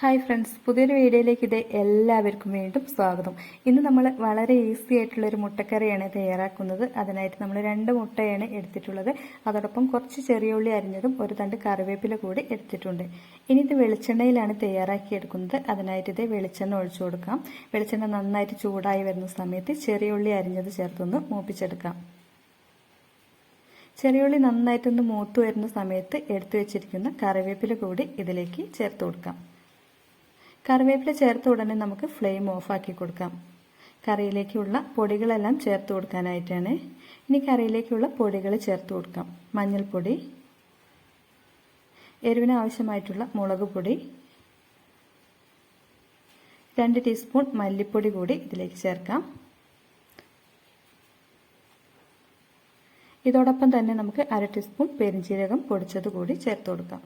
Hi friends പുതിയൊരു വീഡിയോയിലേക്ക് ഇത് എല്ലാവർക്കും വീണ്ടും സ്വാഗതം. ഇന്ന് നമ്മൾ വളരെ ഈസി ആയിട്ടുള്ള ഒരു മുട്ടക്കറിയാണ് തയ്യാറാക്കുന്നത്. അതിനായിട്ട് നമ്മൾ രണ്ട് മുട്ടയാണ് എടുത്തിട്ടുള്ളത്. അതോടൊപ്പം കുറച്ച് ചെറിയ ഉള്ളി അരിഞ്ഞതും ഒരു തണ്ട് കറിവേപ്പില കൂടി എടുത്തിട്ടുണ്ട്. ഇനി ഇത് വെളിച്ചെണ്ണയിലാണ് തയ്യാറാക്കി എടുക്കുന്നത്. അതിനായിട്ട് ഇത് വെളിച്ചെണ്ണ ഒഴിച്ചു കൊടുക്കാം. വെളിച്ചെണ്ണ നന്നായിട്ട് ചൂടായി വരുന്ന സമയത്ത് ചെറിയ ഉള്ളി അരിഞ്ഞത് ചേർത്തൊന്ന് മൂപ്പിച്ചെടുക്കാം. ചെറിയ ചെറിയുള്ളി നന്നായിട്ടൊന്ന് മൂത്ത് വരുന്ന സമയത്ത് എടുത്തു വെച്ചിരിക്കുന്ന കറിവേപ്പില കൂടി ഇതിലേക്ക് ചേർത്ത് കൊടുക്കാം. കറിവേപ്പില ചേർത്ത ഉടനെ നമുക്ക് ഫ്ലെയിം ഓഫാക്കി കൊടുക്കാം. കറിയിലേക്കുള്ള പൊടികളെല്ലാം ചേർത്ത് കൊടുക്കാനായിട്ടാണ്. ഇനി കറിയിലേക്കുള്ള പൊടികൾ ചേർത്ത് കൊടുക്കാം. മഞ്ഞൾപ്പൊടി എരിവിന് ആവശ്യമായിട്ടുള്ള മുളക് പൊടി രണ്ട് ടീസ്പൂൺ മല്ലിപ്പൊടി കൂടി ഇതിലേക്ക് ചേർക്കാം. ഇതോടൊപ്പം തന്നെ നമുക്ക് അര ടീസ്പൂൺ പെരിഞ്ചീരകം പൊടിച്ചത് കൂടി ചേർത്ത് കൊടുക്കാം.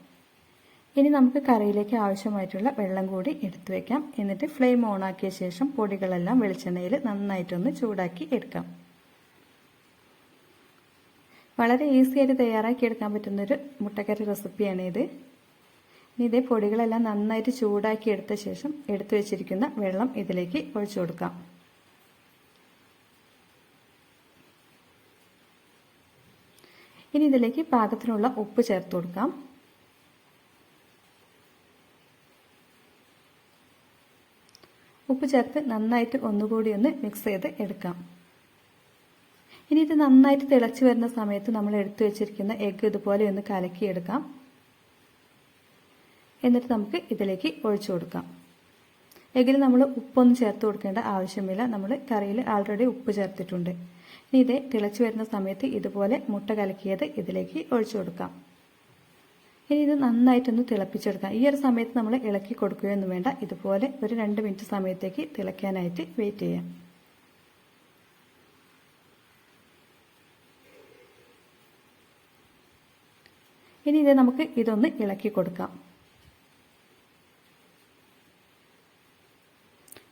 ഇനി നമുക്ക് കറിയിലേക്ക് ആവശ്യമായിട്ടുള്ള വെള്ളം കൂടി എടുത്തു വെക്കാം. എന്നിട്ട് ഫ്ലെയിം ഓൺ ആക്കിയ ശേഷം പൊടികളെല്ലാം വെളിച്ചെണ്ണയിൽ നന്നായിട്ടൊന്ന് ചൂടാക്കി എടുക്കാം. വളരെ ഈസി ആയിട്ട് തയ്യാറാക്കി എടുക്കാൻ പറ്റുന്നൊരു മുട്ടക്കറി റെസിപ്പിയാണ് ഇത്. ഇനി ഇതേ പൊടികളെല്ലാം നന്നായിട്ട് ചൂടാക്കി എടുത്ത ശേഷം എടുത്തു വെച്ചിരിക്കുന്ന വെള്ളം ഇതിലേക്ക് ഒഴിച്ചു കൊടുക്കാം. ഇനി ഇതിലേക്ക് പാകത്തിനുള്ള ഉപ്പ് ചേർത്ത് കൊടുക്കാം. ഉപ്പ് ചേർത്ത് നന്നായിട്ട് ഒന്നുകൂടി ഒന്ന് മിക്സ് ചെയ്ത് എടുക്കാം. ഇനി ഇത് നന്നായിട്ട് തിളച്ചു വരുന്ന സമയത്ത് നമ്മൾ എടുത്തു വെച്ചിരിക്കുന്ന എഗ്ഗ് ഇതുപോലെ ഒന്ന് കലക്കിയെടുക്കാം. എന്നിട്ട് നമുക്ക് ഇതിലേക്ക് ഒഴിച്ചു കൊടുക്കാം. എഗ്ഗിൽ നമ്മൾ ഉപ്പൊന്നും ചേർത്ത് കൊടുക്കേണ്ട ആവശ്യമില്ല. നമ്മൾ കറിയിൽ ആൾറെഡി ഉപ്പ് ചേർത്തിട്ടുണ്ട്. ഇനി ഇത് തിളച്ചു വരുന്ന സമയത്ത് ഇതുപോലെ മുട്ട കലക്കിയത് ഇതിലേക്ക് ഒഴിച്ചു കൊടുക്കാം. ഇനി ഇത് നന്നായിട്ടൊന്ന് തിളപ്പിച്ചെടുക്കാം. ഈ ഒരു സമയത്ത് നമ്മൾ ഇളക്കി കൊടുക്കുകയൊന്നും വേണ്ട. ഇതുപോലെ ഒരു രണ്ട് മിനിറ്റ് സമയത്തേക്ക് തിളയ്ക്കാനായിട്ട് വെയിറ്റ് ചെയ്യാം. ഇനി ഇത് നമുക്ക് ഇതൊന്ന് ഇളക്കി കൊടുക്കാം.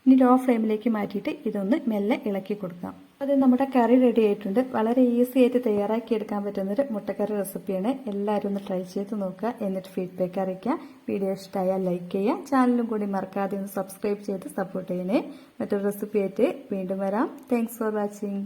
ഇനി ലോ ഫ്ലെയിമിലേക്ക് മാറ്റിയിട്ട് ഇതൊന്ന് മെല്ലെ ഇളക്കി കൊടുക്കാം. അത് നമ്മുടെ കറി റെഡി ആയിട്ടുണ്ട്. വളരെ ഈസി ആയിട്ട് തയ്യാറാക്കി എടുക്കാൻ പറ്റുന്നൊരു മുട്ടക്കറി റെസിപ്പിയാണ് എല്ലാവരും ഒന്ന് ട്രൈ ചെയ്ത് നോക്കുക. എന്നിട്ട് ഫീഡ്ബാക്ക് അറിയിക്കുക. വീഡിയോ ഇഷ്ടമായാൽ ലൈക്ക് ചെയ്യുക. ചാനലും കൂടി മറക്കാതെ ഒന്ന് സബ്സ്ക്രൈബ് ചെയ്ത് സപ്പോർട്ട് ചെയ്യണേ. മറ്റൊരു റെസിപ്പി ആയിട്ട് വീണ്ടും വരാം. Thanks for watching